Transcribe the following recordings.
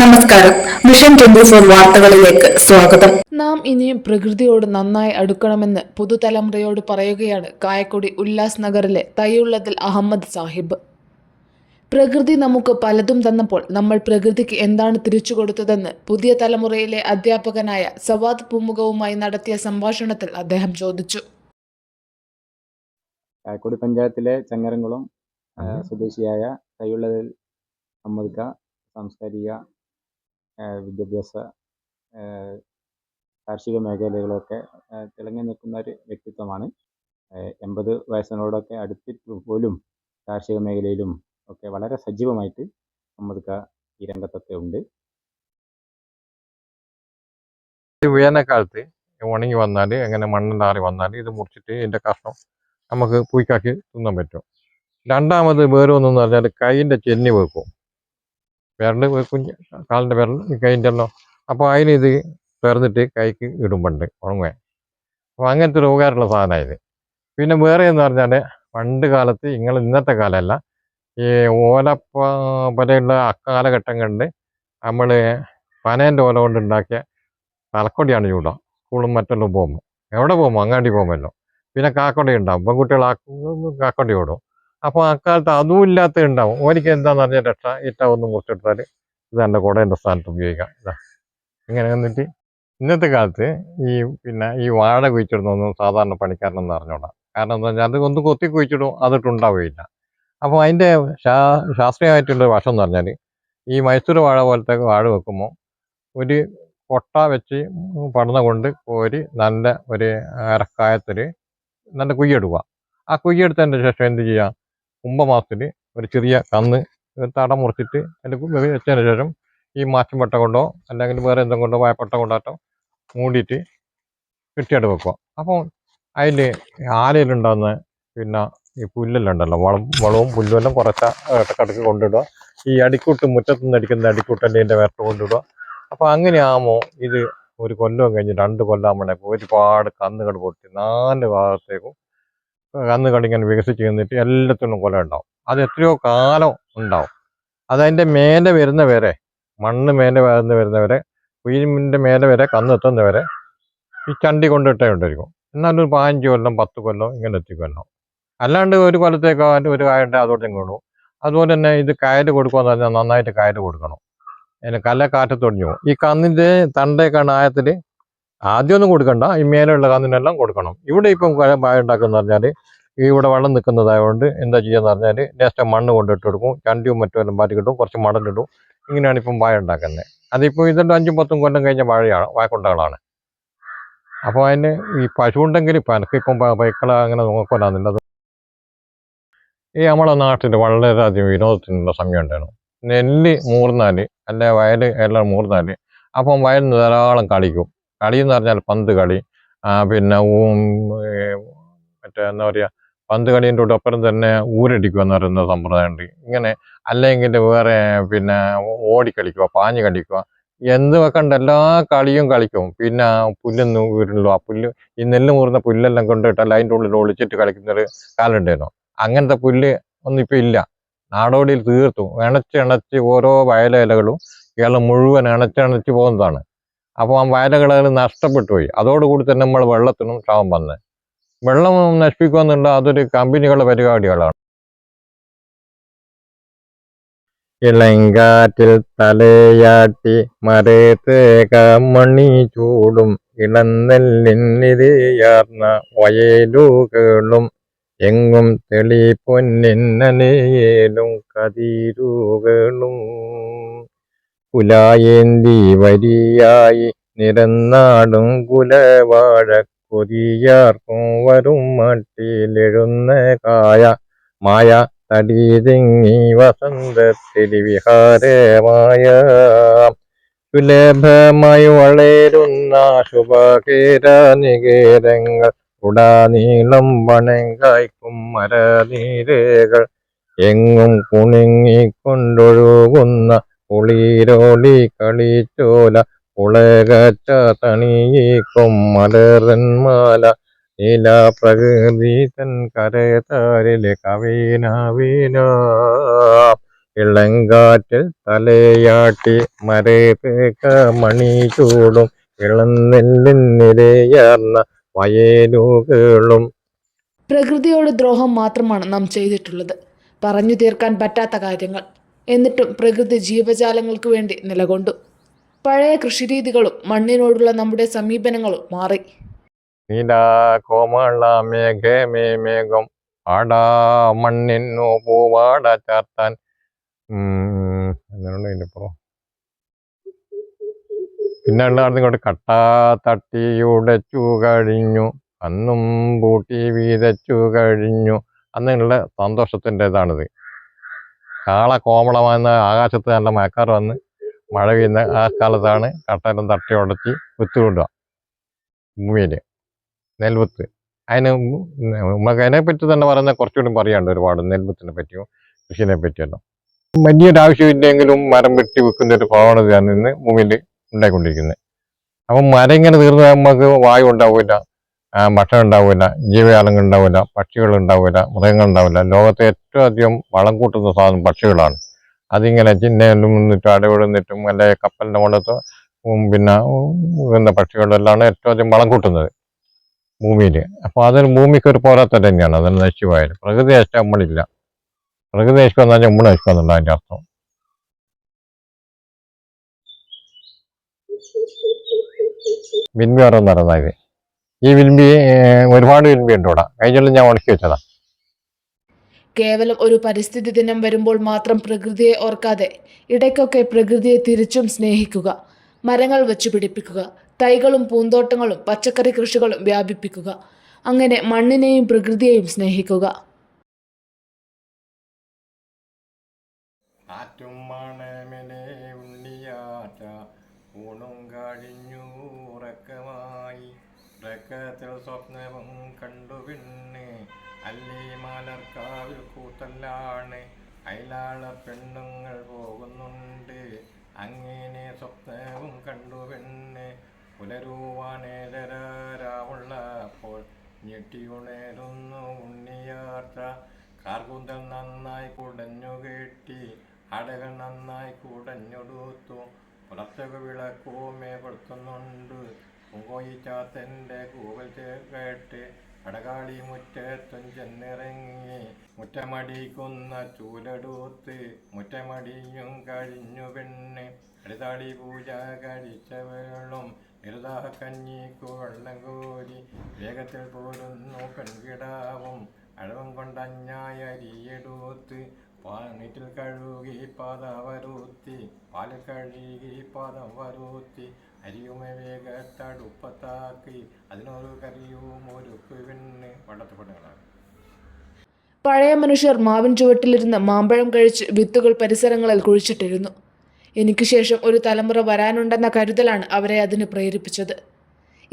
നമസ്കാരം. Mission twenty four വാർത്തകളിലേക്ക് സ്വാഗതം. നാം ഇനിയും പ്രകൃതിയോട് നന്നായി അടുക്കണമെന്ന് പുതുതലമുറയോട് പറയുകയാണ് കായക്കൊടി ഉല്ലാസ് നഗറിലെ തയ്യുള്ളതിൽ അഹമ്മദ് സാഹിബ്. പ്രകൃതി നമുക്ക് പലതും തന്നപ്പോൾ നമ്മൾ പ്രകൃതിക്ക് എന്താണ് തിരിച്ചു കൊടുത്തതെന്ന് പുതിയ തലമുറയിലെ അധ്യാപകനായ സവാദ് പൂമുഖവുമായി നടത്തിയ സംഭാഷണത്തിൽ അദ്ദേഹം ചോദിച്ചു. കായക്കൊടി പഞ്ചായത്തിലെ ചങ്ങരംകുളം സ്വദേശിയായ കൈയുള്ളതിൽ അഹമ്മദ് സാംസ്കാരിക വിദ്യാഭ്യാസ കാർഷിക മേഖലകളൊക്കെ തിളങ്ങി നിൽക്കുന്ന ഒരു വ്യക്തിത്വമാണ്. എൺപത് വയസ്സിനോടൊക്കെ അടുത്തിട്ട് പോലും കാർഷിക മേഖലയിലും ഒക്കെ വളരെ സജീവമായിട്ട് മുഹമ്മദ് ഖാ ഈ രംഗത്തൊക്കെ ഉണ്ട്. വേനൽക്കാലത്ത് ഉണങ്ങി വന്നാൽ എങ്ങനെ മണ്ണുണ്ടാറി വന്നാൽ ഇത് മുറിച്ചിട്ട് ഇതിന്റെ കഷ്ണം നമുക്ക് പൂയ്ക്കാക്കി തിന്നാൻ പറ്റും. രണ്ടാമത് വേറെ ഒന്നെന്ന് പറഞ്ഞാൽ കൈയിന്റെ ചെന്നി വെക്കും വിരൽ കുഞ്ഞ് കാലിന്റെ വിരൽ കഴിഞ്ഞിട്ടല്ലോ അപ്പോൾ അതിനിത് പിറന്നിട്ട് കൈക്ക് ഇടുമ്പുണ്ട് ഉണങ്ങുക അപ്പോൾ അങ്ങനത്തെ ഒരു ഉപകാരമുള്ള സാധനമാണ് ഇത്. പിന്നെ വേറെ എന്ന് പറഞ്ഞാൽ പണ്ട് കാലത്ത് നിങ്ങൾ ഇന്നത്തെ കാലമല്ല ഈ ഓലപ്പ പോലെയുള്ള അക്കാലഘട്ടങ്ങളിൽ നമ്മൾ പനേന്റെ ഓല കൊണ്ട് ഉണ്ടാക്കിയ തലക്കൊടിയാണ് ചൂടുക സ്കൂളും മറ്റെല്ലാം പോകുമ്പോൾ എവിടെ പോകുമ്പോൾ അങ്ങാടി പോകുമല്ലോ പിന്നെ കാക്കൊടി ഉണ്ടാകും പെൺകുട്ടികൾ കാക്കൊടി ഓടും. അപ്പോൾ അക്കാലത്ത് അതും ഇല്ലാത്ത ഉണ്ടാവും ഓനിക്ക് എന്താന്ന് പറഞ്ഞാൽ രക്ഷ. ഇട്ട ഒന്ന് ഇത് എന്റെ കുടേന്റെ സ്ഥാനത്ത് ഉപയോഗിക്കാം. ഇതാ. ഇങ്ങനെ വന്നിട്ട് ഇന്നത്തെ കാലത്ത് ഈ പിന്നെ ഈ വാഴ കുഴിച്ചിടുന്നൊന്നും സാധാരണ പണിക്കാരനൊന്നും അറിഞ്ഞോടാം. കാരണം എന്താ വെച്ചാൽ അത് ഒന്ന് കൊത്തി കുഴിച്ചിടും അതിട്ടുണ്ടാവുകയില്ല അപ്പോൾ അതിന്റെ ശാ ശാസ്ത്രീയമായിട്ടുള്ള വശം എന്ന് പറഞ്ഞാൽ ഈ മൈസൂർ വാഴ പോലത്തെ വാഴ വെക്കുമ്പോൾ ഒരു കൊട്ട വെച്ച് പടന്ന കൊണ്ട് കോരി നല്ല ഒരു അരക്കായത്തിൽ നല്ല കുയ്യെടുക്കുക. ആ കുയ്യെടുത്തതിന്റെ ശേഷം എന്ത് ചെയ്യുക? കുംഭമാസത്തിൽ ഒരു ചെറിയ കന്ന് തടം മുറിച്ചിട്ട് അതിൽ വെച്ചതിന് ശേഷം ഈ മാറ്റം വട്ട കൊണ്ടോ അല്ലെങ്കിൽ വേറെ എന്തും കൊണ്ടോ വായപ്പട്ട കൊണ്ടാട്ടോ മൂടിയിട്ട് കെട്ടിയായിട്ട് വെക്കുക. അപ്പോൾ അതിൽ ആലയിലുണ്ടാകുന്ന പിന്നെ ഈ പുല്ലെല്ലാം ഉണ്ടല്ലോ വളം വളവും പുല്ലും എല്ലാം കുറച്ച ഇടക്കിടക്ക് കൊണ്ടിടുക. ഈ അടിക്കൂട്ട് മുറ്റത്തു നിന്ന് അടിക്കുന്ന അടിക്കൂട്ടന്റെ എന്റെ വേർട്ട് കൊണ്ടിടുക. അപ്പോൾ അങ്ങനെയാകുമ്പോൾ ഇത് ഒരു കൊല്ലം കഴിഞ്ഞ് രണ്ട് കൊല്ലാകുമ്പോഴേക്കും ഒരുപാട് കന്നുകൾ പൊട്ടി നാല് ഭാഗത്തേക്കും കന്നുകൾ ഇങ്ങനെ വികസിച്ച് നിന്നിട്ട് എല്ലാത്തിനും കൊല ഉണ്ടാവും. അത് എത്രയോ കാലം ഉണ്ടാവും. അതതിന്റെ മേലെ വരുന്ന വരെ മണ്ണ് മേലെ വരുന്ന വരുന്നവരെ കുയിലിന്റെ മേലെ വരെ കന്ന് എത്തുന്ന വരെ ഈ ചണ്ടി കൊണ്ടിട്ടേ ഉണ്ടായിരിക്കും എന്നാലും ഒരു പതിനഞ്ച് കൊല്ലം പത്ത് കൊല്ലം ഇങ്ങനെ എത്തിക്കൊല്ലം അല്ലാണ്ട് ഒരു കൊല്ലത്തേക്ക് അതിന്റെ ഒരു കായുണ്ട് അതോടെ കൊണ്ടു അതുപോലെ തന്നെ ഇത് കയറ് കൊടുക്കുകയെന്ന് പറഞ്ഞാൽ നന്നായിട്ട് കയറ് കൊടുക്കണം. അതിന് കല കാറ്റത്തൊടിഞ്ഞു ഈ കന്നിന്റെ തണ്ടയൊക്കെ ആയത്തിൽ ആദ്യമൊന്നും കൊടുക്കണ്ട. ഈ മേലെയുള്ള കാന്നിനെല്ലാം കൊടുക്കണം. ഇവിടെ ഇപ്പം പായ ഉണ്ടാക്കുന്ന പറഞ്ഞാൽ ഇവിടെ വെള്ളം നിൽക്കുന്നതായതുകൊണ്ട് എന്താ ചെയ്യാന്ന് പറഞ്ഞാൽ ലേശം മണ്ണ് കൊണ്ടിട്ട് കൊടുക്കും. ചണ്ടിയും മറ്റും എല്ലാം മാറ്റി കിട്ടും. കുറച്ച് മടലിടും ഇങ്ങനെയാണ് ഇപ്പം വാഴ ഉണ്ടാക്കുന്നത് അതിപ്പോൾ ഇതെല്ലാം അഞ്ചും പത്തും കൊല്ലം കഴിഞ്ഞ വാഴയാണ് വാഴക്കൊണ്ടകളാണ്. അപ്പോൾ അതിന് ഈ പശു ഉണ്ടെങ്കിൽ ഇപ്പം എനിക്കിപ്പം പൈക്കള അങ്ങനെ അത് ഈ നമ്മളെ നാട്ടിൽ വളരെയധികം വിനോദത്തിനുള്ള സമയം ഉണ്ടായിരുന്നു. നെല്ല് മൂർന്നാൽ അല്ലെ വയൽ എല്ലാം മൂർന്നാൽ അപ്പം വയലിന് ധാരാളം കളിക്കും. കളി എന്ന് പറഞ്ഞാൽ പന്ത് കളി. പിന്നെ മറ്റേ എന്താ പറയുക പന്ത് കളീന്റെ ഒപ്പം തന്നെ ഊരടിക്കുക എന്ന് പറയുന്ന സമ്പ്രദായമുണ്ട്. ഇങ്ങനെ അല്ലെങ്കിൽ വേറെ പിന്നെ ഓടിക്കളിക്കുക പാഞ്ഞ് കളിക്കുക എന്ത് വെക്കണ്ട എല്ലാ കളിയും കളിക്കും. പിന്നെ പുല്ലെന്ന് വീടുള്ളൂ ആ പുല്ല് ഈ നെല്ല് മുറിന്ന പുല്ലെല്ലാം കൊണ്ടിട്ടല്ല അതിന്റെ ഉള്ളിൽ ഒളിച്ചിട്ട് കളിക്കുന്നൊരു കാലുണ്ടായിരുന്നു. അങ്ങനത്തെ പുല്ല് ഒന്നും ഇപ്പം ഇല്ല. നാടോടിയിൽ തീർത്തു. ഇണച്ചിണച്ച് ഓരോ വയലിലകളും കേരളം മുഴുവൻ ഇണച്ചിണച്ച് പോകുന്നതാണ്. അപ്പോൾ ആ വയലുകൾ നഷ്ടപ്പെട്ടു പോയി. അതോടുകൂടി തന്നെ നമ്മൾ വെള്ളത്തിനും ക്ഷാമം വന്ന്. വെള്ളം നശിപ്പിക്കുമെന്നുള്ള അതൊരു കമ്പനികളുടെ പരിപാടികളാണ്. ഇളങ്കാറ്റിൽ തലയാട്ടി മരത്ത് മണി ചൂടും. ഇളന്നെല്ലിന്നിരയാർന്ന വയലുകളും. എങ്ങും തെളി പൊന്നിന്നലേലും കതിരുകളും. കുലായേന്തി വരിയായി നിരന്നാടും കുലവാഴ കൊതിയാർക്കും വരും മട്ടിലെഴുന്ന കായ. മായ തടിതിങ്ങി വസന്തത്തിൽ വിഹാരമായ സുലഭമായി വളരുന്ന ശുഭകേര നികേരങ്ങൾ ഉടാനീളം വണം കായ്ക്കും മരനീരകൾ എങ്ങും കുണുങ്ങിക്കൊണ്ടൊഴുകുന്ന കുളിരോളി കളിച്ചോല ഉളകച്ച തണിയേക്കും മലരന്മാല നീല പ്രകൃതി തൻ കരതാരിലെ കവീന വീന ഇളങ്കാറ്റിൽ തലയാട്ടി മരേക മണി ചൂടും ഇളന്നെല്ലിൻ നിരയാർന്ന വയലുകളും. പ്രകൃതിയോട് ദ്രോഹം മാത്രമാണ് നാം ചെയ്തിട്ടുള്ളത്. പറഞ്ഞു തീർക്കാൻ പറ്റാത്ത കാര്യങ്ങൾ. എന്നിട്ടും പ്രകൃതി ജീവജാലങ്ങൾക്ക് വേണ്ടി നിലകൊണ്ടു. പഴയ കൃഷിരീതികളും മണ്ണിനോടുള്ള നമ്മുടെ സമീപനങ്ങളും മാറി. പൂവാട പിന്നെ തട്ടിയുടച്ചു കഴിഞ്ഞു. അന്നും പൂട്ടി വീതച്ചു കഴിഞ്ഞു. അന്നുള്ള സന്തോഷത്തിന്റെ ഇതാണിത് കാള കോമളമാകുന്ന ആകാശത്ത് നല്ല മഴക്കാർ വന്ന് മഴ പെയ്യുന്ന ആ കാലത്താണ് കട്ടയെല്ലാം തട്ടി ഉടച്ച് വിത്തുകൊണ്ടുക ഭൂമിയിൽ. നെൽവിത്ത്. അതിന് നമുക്ക് അതിനെപ്പറ്റി തന്നെ പറയുന്ന കുറച്ചുകൂടി പറയാണ്ട് ഒരുപാട്. നെൽവിത്തിനെ പറ്റിയും കൃഷിനെ പറ്റിയല്ലോ വലിയൊരു ആവശ്യമില്ലെങ്കിലും മരം വെട്ടി വെക്കുന്ന ഒരു പ്രവണതയാണ് ഇന്ന് ഭൂമിയിൽ ഉണ്ടായിക്കൊണ്ടിരിക്കുന്നത്. അപ്പം മരം ഇങ്ങനെ തീർന്ന് നമുക്ക് വായു ഉണ്ടാവില്ല ഭക്ഷണം ഉണ്ടാവില്ല ജീവജാലങ്ങൾ ഉണ്ടാവില്ല പക്ഷികൾ ഉണ്ടാവില്ല മൃഗങ്ങൾ ഉണ്ടാവില്ല. ലോകത്തെ ഏറ്റവും അധികം വളം കൂട്ടുന്ന സാധനം പക്ഷികളാണ്. അതിങ്ങനെ ചിന്നയിലും നിന്നിട്ടും അടവിടുന്നിട്ടും നിന്നിട്ടും അല്ലെ കപ്പലിന്റെ മുകളിലത്ത് പിന്നെ പിന്നെ പക്ഷികളെല്ലാം ഏറ്റവും അധികം വളം കൂട്ടുന്നത് ഭൂമിയിൽ അപ്പോൾ അതൊരു ഭൂമിക്ക് ഒരു പോരാത്ത തന്നെയാണ് അതിന് നശിച്ചു പ്രകൃതി നശിച്ചാൽ നമ്മളില്ല. പ്രകൃതി നശിക്കുക എന്ന് പറഞ്ഞാൽ നമ്മൾ നശിക്കുക എന്നുള്ള അതിന്റെ അർത്ഥം. മിന്മയോറം പറയുന്നത് ഈ വിൽമ്പി ഒരുപാട് വിൽമ്പി ഉണ്ട് ഇവിടെ. കഴിഞ്ഞുള്ള ഞാൻ ഉണക്കി വെച്ചതാ. കേവലം ഒരു പരിസ്ഥിതി ദിനം വരുമ്പോൾ മാത്രം പ്രകൃതിയെ ഓർക്കാതെ ഇടയ്ക്കൊക്കെ പ്രകൃതിയെ തിരിച്ചും സ്നേഹിക്കുക മരങ്ങൾ വെച്ചു പിടിപ്പിക്കുക തൈകളും പൂന്തോട്ടങ്ങളും പച്ചക്കറി കൃഷികളും വ്യാപിപ്പിക്കുക അങ്ങനെ മണ്ണിനെയും പ്രകൃതിയെയും സ്നേഹിക്കുക. ഉറക്കത്തിൽ സ്വപ്നവും കണ്ടു പിന്നെ അല്ലി മലർക്കാവിൽ കൂത്തല്ലാണ്. അയലാള പെണ്ണുങ്ങൾ പോകുന്നുണ്ട്. അങ്ങനെ സ്വപ്നവും കണ്ടു പിന്നെ പുലരുവാനേതരാവുള്ളപ്പോൾ ഞെട്ടിയുണരുന്നു ഉണ്ണിയാർച്ച കാർകൂന്തൽ നന്നായി കുടഞ്ഞു കെട്ടി അടകൾ നന്നായി കുടഞ്ഞൊടുത്തു. പുലർച്ചക വിളക്കുമേ കൊളുത്തുന്നുണ്ട് പൂങ്കോയിച്ചാത്തന്റെ കൂവൽ കേട്ട് അടകാളി മുറ്റത്തും ചെന്നിറങ്ങി. മുറ്റമടിക്കുന്ന ചൂലെടുത്ത് മുറ്റമടിയും കഴിഞ്ഞു പെണ്ണ്. അടുതാളി പൂജ കഴിച്ച വേളും ഇരുതാ കഞ്ഞിക്കു വെള്ളം കോരി വേഗത്തിൽ പോരുന്നു പെൺകിടാവും. അഴവം കൊണ്ടഞ്ഞായ അരിയെടുത്ത് പാണിറ്റിൽ കഴുകി പാദം വരൂത്തി പാലിൽ കഴുകി പാദം വരൂത്തി അരിയുമെ വേഗത്തടുപ്പത്താക്കി അതിനൊരു കറിയും ഒരുക്ക് പിന്നെ വള്ളത്തപ്പെടുകളാണ് പഴയ മനുഷ്യർ മാവിൻ ചുവട്ടിലിരുന്ന് മാമ്പഴം കഴിച്ച് വിത്തുകൾ പരിസരങ്ങളിൽ കുഴിച്ചിട്ടിരുന്നു. എനിക്ക് ശേഷം ഒരു തലമുറ വരാനുണ്ടെന്ന കരുതലാണ് അവരെ അതിന് പ്രേരിപ്പിച്ചത്.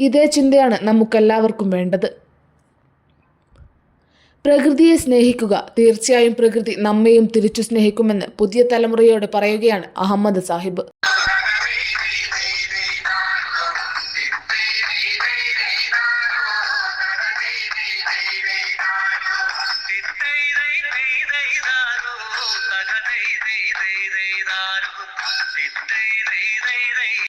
ഇതേ ചിന്തയാണ് നമുക്കെല്ലാവർക്കും വേണ്ടത്. പ്രകൃതിയെ സ്നേഹിക്കുക. തീർച്ചയായും പ്രകൃതി നമ്മയും തിരിച്ചു സ്നേഹിക്കുമെന്ന് പുതിയ തലമുറയോട് പറയുകയാണ് അഹമ്മദ് സാഹിബ്.